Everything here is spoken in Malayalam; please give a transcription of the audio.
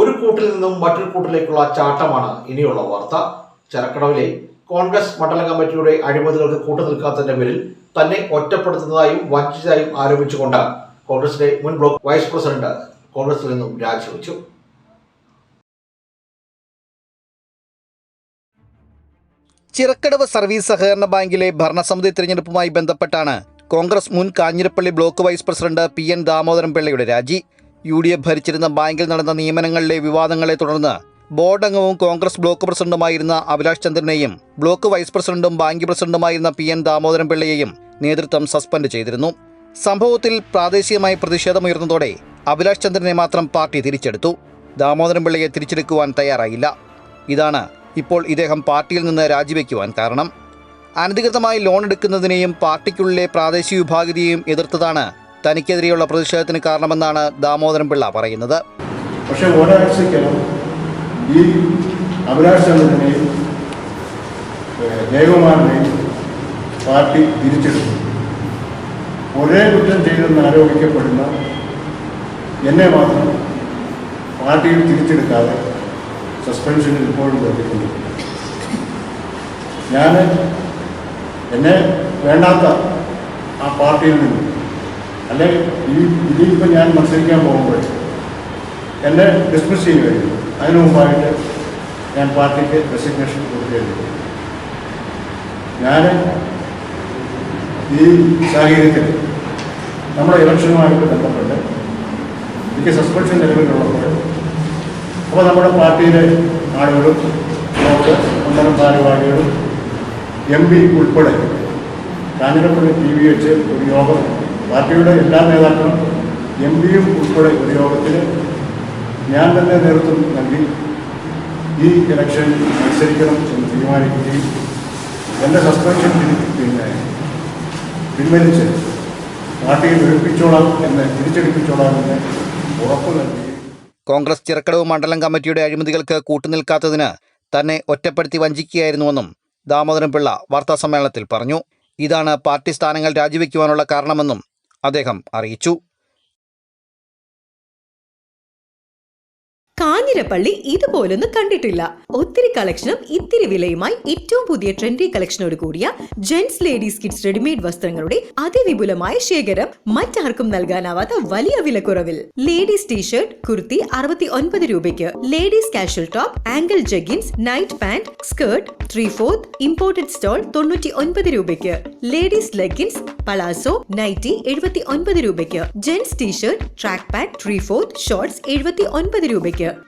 ഒരു കൂട്ടിൽ നിന്നും മറ്റൊരു കൂട്ടിലേക്കുള്ള ചാട്ടമാണ് ഇനിയുള്ള വാർത്ത. ചരക്കടവിലെ കോൺഗ്രസ് മണ്ഡല കമ്മിറ്റിയുടെ അഴിമതികൾക്ക് കൂട്ടുനിൽക്കാത്തതിന്റെ പേരിൽ തന്നെ ഒറ്റപ്പെടുത്തുന്നതായും വഞ്ചിച്ചതായും ആരോപിച്ചുകൊണ്ട് കോൺഗ്രസിന്റെ മുൻ ബ്ലോക്ക് വൈസ് പ്രസിഡന്റ് കോൺഗ്രസിൽ നിന്നും രാജിവെച്ചു. ചിറക്കടവ് സർവീസ് സഹകരണ ബാങ്കിലെ ഭരണസമിതി തിരഞ്ഞെടുപ്പുമായി ബന്ധപ്പെട്ടാണ് കോൺഗ്രസ് മുൻ Kanjirappally block vice president P N Damodaran പിള്ളയുടെ രാജി. യു ഡി എഫ് ഭരിച്ചിരുന്ന ബാങ്കിൽ നടന്ന നിയമനങ്ങളിലെ വിവാദങ്ങളെ തുടർന്ന് ബോർഡ് അംഗവും കോൺഗ്രസ് ബ്ലോക്ക് പ്രസിഡന്റുമായിരുന്ന അഭിലാഷ് ചന്ദ്രനെയും ബ്ലോക്ക് വൈസ് പ്രസിഡന്റും ബാങ്ക് പ്രസിഡന്റുമായിരുന്ന പി എൻ ദാമോദരൻ പിള്ളയെയും നേതൃത്വം സസ്പെൻഡ് ചെയ്തിരുന്നു. സംഭവത്തിൽ പ്രാദേശികമായി പ്രതിഷേധമുയർന്നതോടെ അഭിലാഷ് ചന്ദ്രനെ മാത്രം പാർട്ടി തിരിച്ചെടുത്തു. ദാമോദരൻ പിള്ളയെ തിരിച്ചെടുക്കുവാൻ തയ്യാറായില്ല. ഇതാണ് ഇപ്പോൾ ഇദ്ദേഹം പാർട്ടിയിൽ നിന്ന് രാജിവെക്കുവാൻ കാരണം. അനധികൃതമായി ലോൺ എടുക്കുന്നതിനെയും പാർട്ടിക്കുള്ളിലെ പ്രാദേശിക വിഭാഗീയതയെയും എതിർത്തതാണ് തനിക്കെതിരെയുള്ള പ്രതിഷേധത്തിന് കാരണമെന്നാണ് ദാമോദരൻ പിള്ള പറയുന്നത്. പക്ഷേ ഒരാഴ്ചക്കകം ഈ അഭിലാഷ് പാർട്ടി തിരിച്ചെടുത്തു. ഒരേ കുറ്റം ചെയ്തെന്ന് ആരോപിക്കപ്പെടുന്ന എന്നെ മാത്രം പാർട്ടിയിൽ തിരിച്ചെടുക്കാതെ സസ്പെൻഷനിൽ ഇപ്പോഴും തുടരുന്നു ഞാൻ എന്നെ വേണ്ടാത്ത ആ പാർട്ടിയിൽ നിന്ന് അല്ലെ ഈ ഇതിലിപ്പോൾ ഞാൻ മത്സരിക്കാൻ പോകുമ്പോൾ എന്നെ ഡിസ്മിസ് ചെയ്യുകയായിരുന്നു. അതിനു മുമ്പായിട്ട് ഞാൻ പാർട്ടിക്ക് റെസിഗ്നേഷൻ കൊടുക്കുകയായിരുന്നു. ഞാൻ ഈ സാഹചര്യത്തിൽ നമ്മുടെ ഇലക്ഷനുമായിട്ട് ബന്ധപ്പെട്ട് എനിക്ക് സസ്പെൻഷൻ നിലവിലുള്ളപ്പോൾ അപ്പോൾ നമ്മുടെ പാർട്ടിയിലെ ആളുകളും ബ്ലോക്ക് മണ്ഡലം ഭാരവാഹികളും എം പി ഉൾപ്പെടെ കാഞ്ഞിരപ്പള്ളി ടി വി വെച്ച് ഒരു യോഗം പാർട്ടിയുടെ എല്ലാ നേതാക്കളും എം പിയും ഉൾപ്പെടെ ഒരു യോഗത്തിൽ ഞാൻ തന്നെ നേതൃത്വം നൽകി ഈ ഇലക്ഷൻ മത്സരിക്കണം എന്ന് തീരുമാനിക്കുകയും എന്റെ സസ്പെൻഷൻ പിൻ- പിന്നെ പിൻവലിച്ച് പാർട്ടിയെ വിളിപ്പിച്ചോളാം എന്ന് തിരിച്ചെടുപ്പിച്ചോളാം എന്ന് ഉറപ്പ് നൽകി. കോൺഗ്രസ് ചിറക്കടവ് മണ്ഡലം കമ്മിറ്റിയുടെ അഴിമതികൾക്ക് കൂട്ടുനിൽക്കാത്തതിന് തന്നെ ഒറ്റപ്പെടുത്തി വഞ്ചിക്കുകയായിരുന്നുവെന്നും ദാമോദരൻ പിള്ള വാർത്താസമ്മേളനത്തിൽ പറഞ്ഞു. ഇതാണ് പാർട്ടി സ്ഥാനങ്ങൾ രാജിവെക്കുവാനുള്ള കാരണമെന്നും അദ്ദേഹം അറിയിച്ചു കാഞ്ഞിരപ്പള്ളി ഇതുപോലൊന്നും കണ്ടിട്ടില്ല. ഒത്തിരി കളക്ഷനും ഇത്തിരി വിലയുമായി ഏറ്റവും പുതിയ ട്രെൻഡി കളക്ഷനോട് കൂടിയ ജെന്റ്സ് ലേഡീസ് കിഡ്സ് റെഡിമെയ്ഡ് വസ്ത്രങ്ങളുടെ അതിവിപുലമായ ശേഖരം മറ്റാർക്കും നൽകാനാവാത്ത വലിയ വിലക്കുറവിൽ. ലേഡീസ് ടീഷർട്ട് കുർത്തി അറുപത്തി ഒൻപത് രൂപയ്ക്ക്. Ladies casual top ankle jeggings night pant skirt three fourth imported stole തൊണ്ണൂറ്റി ഒൻപത് രൂപയ്ക്ക്. ലേഡീസ് ലെഗിൻസ് പലാസോ നൈറ്റി എഴുപത്തി ഒൻപത് രൂപയ്ക്ക്. Gents T shirt track pant three fourth shorts എഴുപത്തി ഒൻപത് രൂപയ്ക്ക്.